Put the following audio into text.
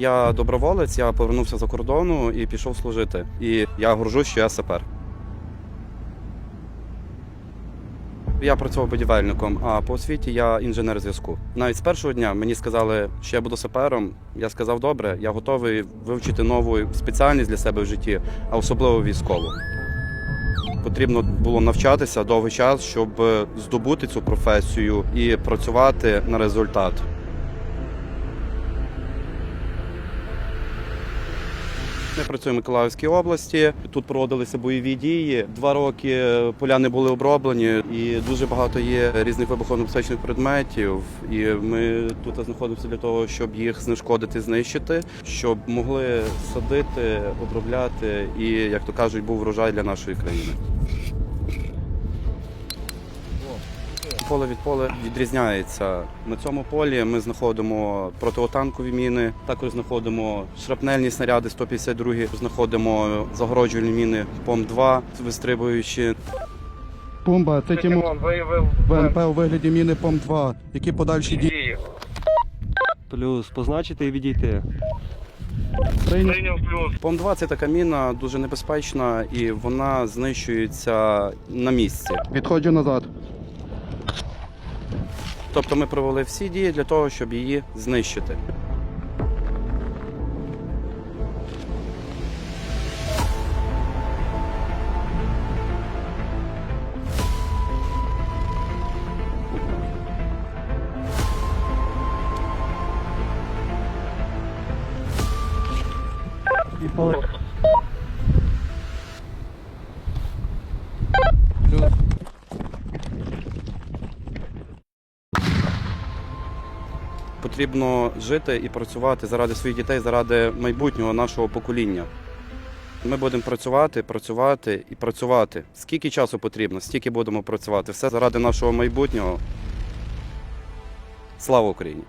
Я доброволець, я повернувся за кордону і пішов служити. І я горжусь, що я сапер. Я працював будівельником, а по освіті я інженер зв'язку. Навіть з першого дня мені сказали, що я буду сапером. Я сказав, добре, я готовий вивчити нову спеціальність для себе в житті, а особливо військову. Потрібно було навчатися довгий час, щоб здобути цю професію і працювати на результат. Ми працюємо в Миколаївській області. Тут проводилися бойові дії. Два роки поля не були оброблені, і дуже багато є різних вибухонебезпечних предметів. І ми тут знаходимося для того, щоб їх знешкодити, знищити, щоб могли садити, обробляти і, як то кажуть, був врожай для нашої країни. Поле від поля відрізняється. На цьому полі ми знаходимо протитанкові міни, також знаходимо шрапнельні снаряди 152, знаходимо загороджувальні міни ПОМ-2, вистрибуючі. Пумба, це Тимон Тимон виявив ВНП у вигляді міни ПОМ-2. Які подальші дії? дії. Плюс позначити і відійти. Прийняв. Прийняв плюс. ПОМ-2 це така міна дуже небезпечна і вона знищується на місці. Відходжу назад. Тобто ми провели всі дії для того, щоб її знищити. І Потрібно жити і працювати заради своїх дітей, заради майбутнього нашого покоління. Ми будемо працювати, працювати і працювати. Скільки часу потрібно, стільки будемо працювати. Все заради нашого майбутнього. Слава Україні!